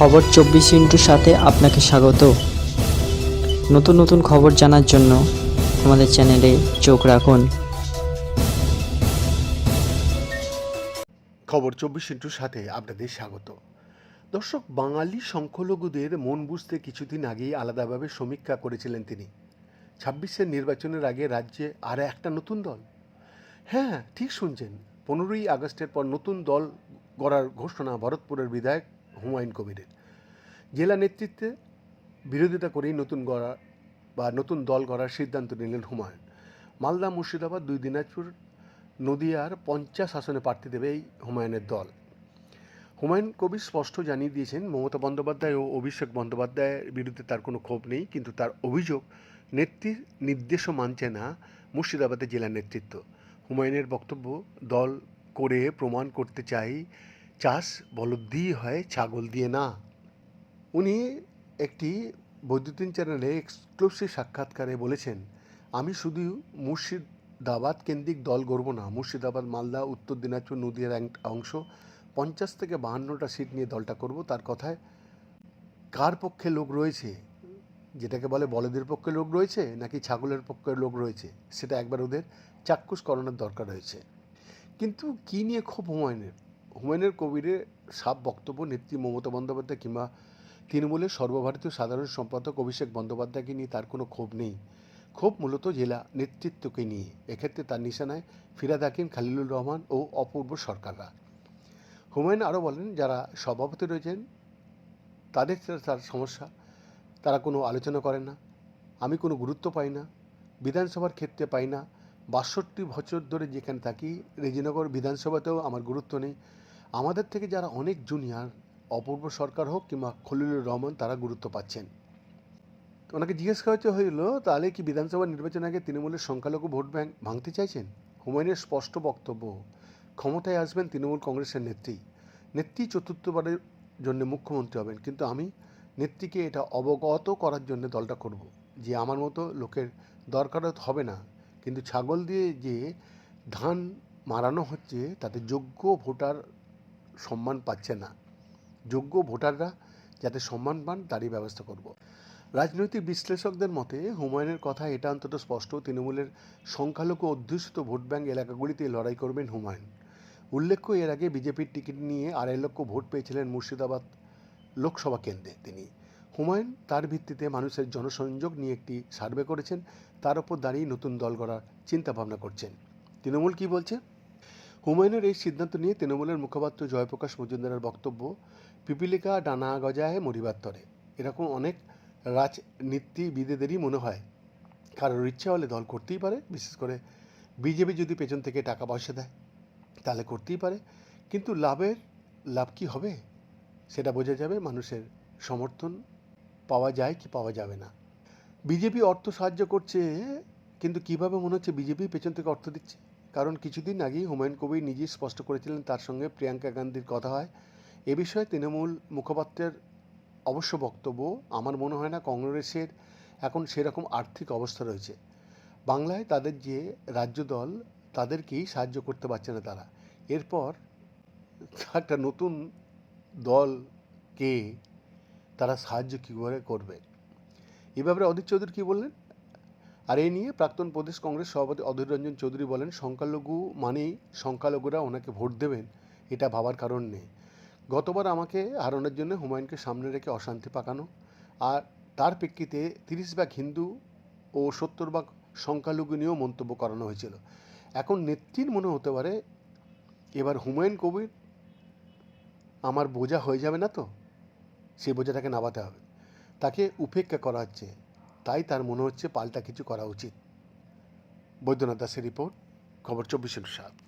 খবর চব্বিশ ইন্টুর সাথে আপনাকে স্বাগত। নতুন নতুন খবর জানার জন্য আমাদের চ্যানেলে চোখ রাখুন। খবর চব্বিশ ইন্টুর সাথে আপনাদের স্বাগত। দর্শক, বাঙালি সংখ্যালঘুদের মন বুঝতে কিছুদিন আগেই আলাদাভাবে সমীক্ষা করেছিলেন তিনি। ছাব্বিশের নির্বাচনের আগে রাজ্যে আর একটা নতুন দল। হ্যাঁ ঠিক শুনছেন, পনেরোই আগস্টের পর নতুন দল গড়ার ঘোষণা ভরতপুরের বিধায়ক হুমায়ুন কবিরের। জেলা নেতৃত্বে বিরোধিতা করেই নতুন গড়া বা নতুন দল গড়ার সিদ্ধান্ত নিলেন হুমায়ুন। মালদা মুর্শিদাবাদ, দুই দিনাজপুর, নদিয়ার পঞ্চাশ আসনে প্রার্থী দেবে এই হুমায়ুনের দল। হুমায়ুন কবির স্পষ্ট জানিয়ে দিয়েছেন, মমতা বন্দ্যোপাধ্যায় ও অভিষেক বন্দ্যোপাধ্যায়ের বিরুদ্ধে তার কোনো ক্ষোভ নেই, কিন্তু তার অভিযোগ নেত্রীর নির্দেশও মানছে না মুর্শিদাবাদের জেলা নেতৃত্ব। হুমায়ুনের বক্তব্য, দল করে প্রমাণ করতে চাই, চাষ বলদ দিয়ে হয়, ছাগল দিয়ে না। উনি একটি বৈদ্যুতিন চ্যানেলে এক্সক্লুসিভ সাক্ষাৎকারে বলেছেন, আমি শুধু মুর্শিদাবাদ কেন্দ্রিক দল গড়ব না। মুর্শিদাবাদ, মালদা, উত্তর দিনাজপুর নদীর অংশ, পঞ্চাশ থেকে বাহান্নটা সিট নিয়ে দলটা করব। তার কথায় কার পক্ষে লোক রয়েছে? যেটাকে বলে বলদের পক্ষে লোক রয়েছে নাকি ছাগলের পক্ষে লোক রয়েছে? সেটা একবার ওদের চাক্ষুষ করানোর দরকার রয়েছে কিন্তু কী নিয়ে ক্ষোভ হুমায়ুনের? হুমায়ুনের কবিরের সাপ বক্তব্য নেত্রী মমতা বন্দ্যোপাধ্যায় কিংবা তৃণমূলের সর্বভারতীয় সাধারণ সম্পাদক অভিষেক বন্দ্যোপাধ্যায়কে নিয়ে তার কোনো ক্ষোভ নেই। ক্ষোভ মূলত জেলা নেতৃত্বকে নিয়ে। এক্ষেত্রে তার নিশানায় ফিরাদ হাকিম, খালিলুর রহমান ও অপূর্ব সরকাররা। হুমায়ুন আরও বলেন, যারা সভাপতি রয়েছেন, তাদের তার সমস্যা। তারা কোনো আলোচনা করে না। আমি কোনো গুরুত্ব পাই না। বিধানসভার ক্ষেত্রে পাই না। বাষট্টি বছর ধরে যেখানে থাকি, রেজিনগর বিধানসভাতেও আমার গুরুত্ব নেই। আমাদের থেকে যারা অনেক জুনিয়র অপূর্ব সরকার হোক কিংবা খলিলুর রহমান তারা গুরুত্ব পাচ্ছেন। ওনাকে জিজ্ঞেস করা হইল, তাহলে কি বিধানসভা নির্বাচন আগে তৃণমূলের সংখ্যালঘু ভোট ব্যাংক ভাঙতে চাইছেন? হুমায়ুনের স্পষ্ট বক্তব্য, ক্ষমতায় আসবেন তৃণমূল কংগ্রেসের নেত্রী। নেত্রী চতুর্থবারের জন্য মুখ্যমন্ত্রী হবেন, কিন্তু আমি নেত্রীকে এটা অবগত করার জন্য দলটা করব। যে আমার মতো লোকের দরকার হবে না, কিন্তু ছাগল দিয়ে যে ধান মারানো হচ্ছে, তাতে যোগ্য ভোটার সম্মান পাচ্ছে না। যোগ্য ভোটাররা যাতে সম্মান পান, তারই ব্যবস্থা করব। রাজনৈতিক বিশ্লেষকদের মতে, হুমায়ুনের কথা এটা অন্তত স্পষ্ট, তৃণমূলের সংখ্যালঘু অধ্যুষিত ভোট ব্যাংক এলাকাগুলিতে লড়াই করবেন হুমায়ুন। উল্লেখ্য, এর আগে বিজেপির টিকিট নিয়ে আড়াই লক্ষ ভোট পেয়েছিলেন মুর্শিদাবাদ লোকসভা কেন্দ্রে তিনি। হুমায়ুন তার ভিত্তিতে মানুষের জনসংযোগ নিয়ে একটি সার্ভে করেছেন, তার উপর দাঁড়িয়ে নতুন দল গড়ার চিন্তাভাবনা করছেন। তৃণমূল কি বলছে? হুমায়ুনের এই সিদ্ধান্ত নিয়ে তৃণমূলের মুখপাত্র জয়প্রকাশ মজুমদারের বক্তব্য, পিপিলিকা ডানা গজায় মরিবার তরে। এরকম অনেক রাজনীতিবিদেদেরই মনে হয়। কারোর ইচ্ছা হলে দল করতেই পারে, বিশেষ করে বিজেপি যদি পেছন থেকে টাকা পয়সা দেয়, তাহলে করতেই পারে। কিন্তু লাভের লাভ কি হবে? সেটা বোঝা যাবে, মানুষের সমর্থন পাওয়া যায় কি পাওয়া যাবে না। বিজেপি অর্থ সাহায্য করছে, কিন্তু কীভাবে মনে হচ্ছে বিজেপি পেছন থেকে অর্থ দিচ্ছে? কারণ কিছুদিন আগেই হুমায়ুন কবির নিজেই স্পষ্ট করেছিলেন তার সঙ্গে প্রিয়াঙ্কা গান্ধীর কথা হয়। এ বিষয়ে তৃণমূল মুখপাত্রের অবশ্য বক্তব্য, আমার মনে হয় না কংগ্রেসের এখন সেরকম আর্থিক অবস্থা রয়েছে। বাংলায় তাদের যে রাজ্য দল, তাদেরকেই সাহায্য করতে পারছে না তারা। এরপর একটা নতুন দলকে তারা সাহায্য কী করে করবে? এ ব্যাপারে অধীর চৌধুরী কী বললেন? আর এই নিয়ে প্রাক্তন প্রদেশ কংগ্রেস সভাপতি অধীর রঞ্জন চৌধুরী বলেন, সংখ্যালঘু মানেই সংখ্যালঘুরা ওনাকে ভোট দেবেন, এটা ভাবার কারণ নেই। গতবার আমাকে হারানোর জন্য হুমায়ুনকে সামনে রেখে অশান্তি পাকানো, আর তার প্রেক্ষিতে তিরিশ ভাগ হিন্দু ও সত্তর ভাগ সংখ্যালঘু নিয়েও মন্তব্য করানো হয়েছিল। এখন নেত্রীর মনে হতে পারে, এবার হুমায়ুন কবির আমার বোঝা হয়ে যাবে না তো? সেই বোঝাটাকে নামাতে হবে। তাকে উপেক্ষা করা হচ্ছে। তাই তার মনে হচ্ছে পাল্টা কিছু করা উচিত। বৈদ্যনাথ দাসের রিপোর্ট খবর চব্বিশ সাত